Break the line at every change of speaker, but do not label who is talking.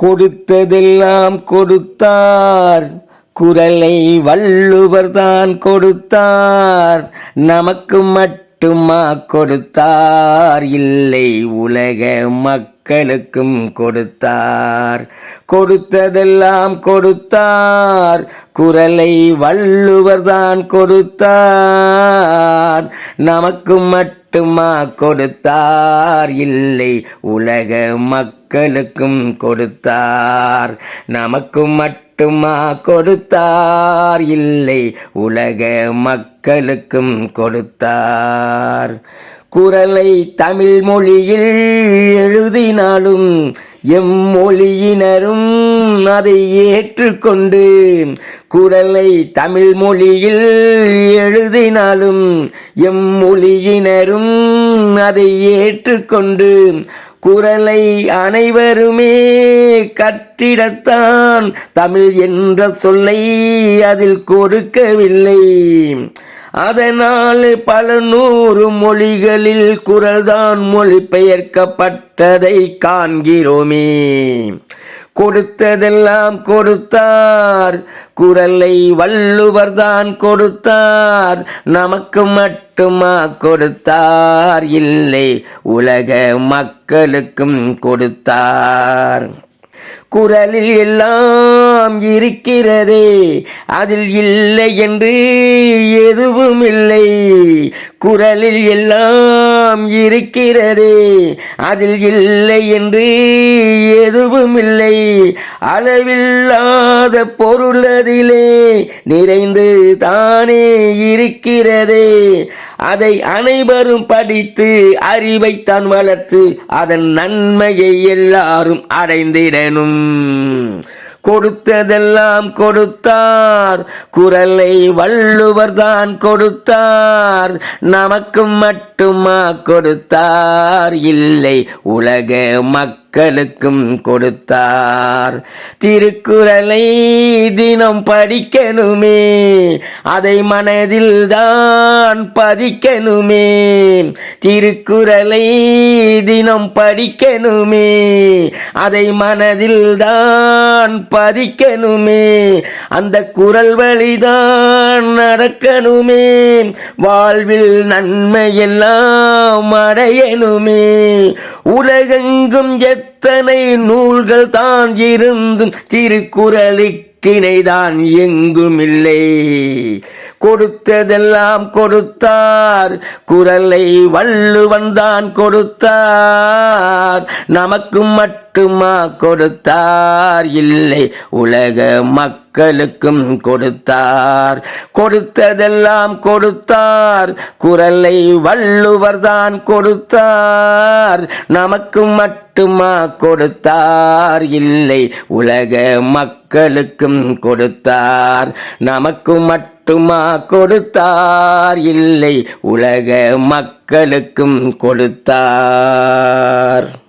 கொடுத்ததெல்லாம் கொடுத்தார். குரலை வள்ளுவர் தான் கொடுத்தார். நமக்கு மட்டுமா கொடுத்தார்? இல்லை உலக மக்களுக்கும் கொடுத்தார். கொடுத்ததெல்லாம் கொடுத்தார். குரலை வள்ளுவர் தான் கொடுத்தார். நமக்கு மட்டுமா கொடுத்தார்? இல்லை உலக மக்களுக்கும் கொடுத்தார். நமக்கு மட்டுமா கொடுத்தார்? இல்லை உலக மக்களுக்கும் கொடுத்தார். குரலை தமிழ் மொழியில் எழுதினாலும் எம் மொழியினரும் அதை ஏற்றுக்கொண்டு குரலை தமிழ் மொழியில் எழுதினாலும் எம் மொழியினரும் அதை ஏற்றுக்கொண்டு குரலை அனைவருமே கற்றிடத்தான். தமிழ் என்ற சொல்லை அதில் கொடுக்கவில்லை. அதனால் பல நூறு மொழிகளில் குரல்தான் மொழிபெயர்க்கப்பட்டதை காண்கிறோமே. கொடுத்ததெல்லாம் கொடுத்தார். குரலை வள்ளுவர் தான் கொடுத்தார். நமக்கு மட்டுமா கொடுத்தார்? இல்லை உலக மக்களுக்கும் கொடுத்தார். குரலில் எல்லாம் இருக்கிறதே அதில் இல்லை என்று எதுவும் இல்லை குரலில் எல்லாம் இருக்கிறதே. அதில் இல்லை என்று எதுவும் இல்லை அளவில்லாத பொருள் அதிலே நிறைந்து தானே இருக்கிறதே. அதை அனைவரும் படித்து அறிவை தான் வளர்த்து அதன் நன்மையை எல்லாரும் அடைந்திடணும். கொடுத்ததெல்லாம் கொடுத்தார். குரலை வள்ளுவர் தான் கொடுத்தார். நமக்கு மட்டுமா கொடுத்தார். இல்லை உலக மக்களுக்கும் கொடுத்தார். திருக்குறளை தினம் படிக்கணுமே. அதை மனதில் தான் பதிக்கணுமே. திருக்குறளை தினம் படிக்கணுமே. அதை மனதில் தான் பதிக்கணுமே. அந்த குரல் வழிதான் நடக்கணுமே. வாழ்வில் நன்மை எல்லாம் அடையணுமே. உலகெங்கும் எத்தனை நூல்கள் தான் இருந்தும் திருக்குறளுக்கிணைதான் எங்கும் இல்லை கொடுத்ததெல்லாம் கொடுத்தார். குரலை வள்ளுவன்தான் கொடுத்தார். நமக்கு மட்டுமா கொடுத்தார்? இல்லை உலக மக்களுக்கும் கொடுத்தார். கொடுத்ததெல்லாம் கொடுத்தார். குரலை வள்ளுவர்தான் கொடுத்தார். நமக்கு மட்டுமா கொடுத்தார்? இல்லை உலக மக்களுக்கும் கொடுத்தார். நமக்கு மட்டும் மட்டுமா கொடுத்தார்? இல்லை உலக மக்களுக்கும் கொடுத்தார்.